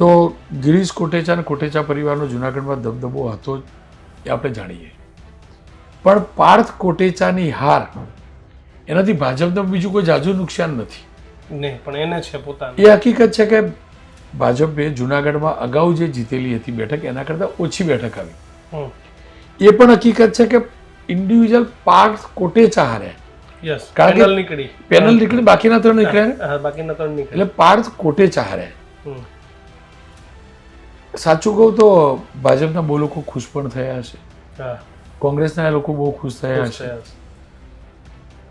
તો ગિરીશ કોટેચા અને કોટેચા પરિવારનો જુનાગઢમાં દબદબો હતો એ આપણે જાણીએ. પણ પાર્થ કોટેચાની હાર એનાથી ભાજપને બીજું કોઈ જાજુ નુકસાન નથી. નહીં પણ એને છે પોતાનું. એ હકીકત છે કે ભાજપે જુનાગઢમાં અગાઉ જે જીતેલી હતી બેઠક એના કરતાં ઓછી બેઠક આવી. એ પણ હકીકત છે કે ઇન્ડિવિજ્યુઅલ પાર્થ કોટેચા હાર્યા યસ કારણ કે પેનલ નીકળી. પેનલ નીકળી બાકીના ત્રણ નીકળ્યા બાકીના ત્રણ નીકળ્યા. એટલે પાર્થ કોટેચા હાર્યા હમ. સાચું કહું તો ભાજપના બહુ લોકો ખુશ પણ થયા છે કોંગ્રેસના લોકો બહુ ખુશ થયા છે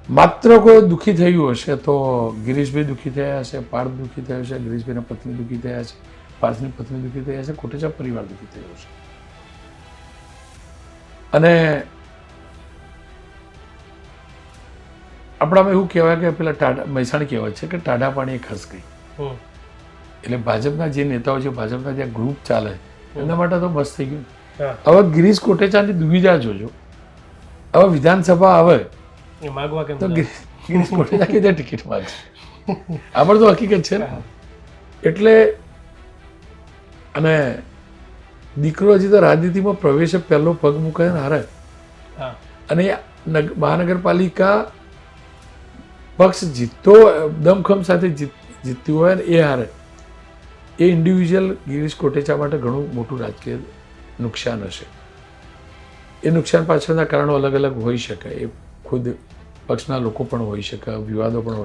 માત્ર કોઈ દુઃખી થયું હશે તો ગિરીશભાઈ દુઃખી થયા હશે પાર્થ દુઃખી થયો છે ગિરીશભાઈના પત્ની દુઃખી થયા છે પાર્થની પત્ની દુઃખી થયા છે કોટેચા પરિવાર દુઃખી થયો છે અને આપણામાં એવું કહેવાય કે પેલા ટાઢા મહેસાણી કહેવાય છે કે ટાઢા પાણી ખસ ગઈ એટલે ભાજપના જે નેતાઓ છે ભાજપના જે ગ્રુપ ચાલે એમના માટે તો બસ થઈ ગયું. હવે ગિરીશ કોટેચાની દુવિધા જોજો. હવે વિધાનસભા આવે માગવા કેમ તો ગિરીશ કોટેચા કઈ ટિકિટ માગશે? આપણે તો હકીકત છે ને. એટલે અને દીકરો હજી તો રાજનીતિમાં પ્રવેશે પહેલો પગ મૂકે ને હારે. અને મહાનગરપાલિકા પક્ષ જીતતો દમખમ સાથે જીત જીત્યું હોય ને એ હારે. એ ઇન્ડિવિજ્યુઅલ ગિરીશ કોટેચા માટે ઘણું મોટું રાજકીય નુકસાન હશે. એ નુકસાન પાછળના કારણો અલગ અલગ હોઈ શકે. એ ખુદ પક્ષના લોકો પણ હોઈ શકે, વિવાદો પણ હોઈ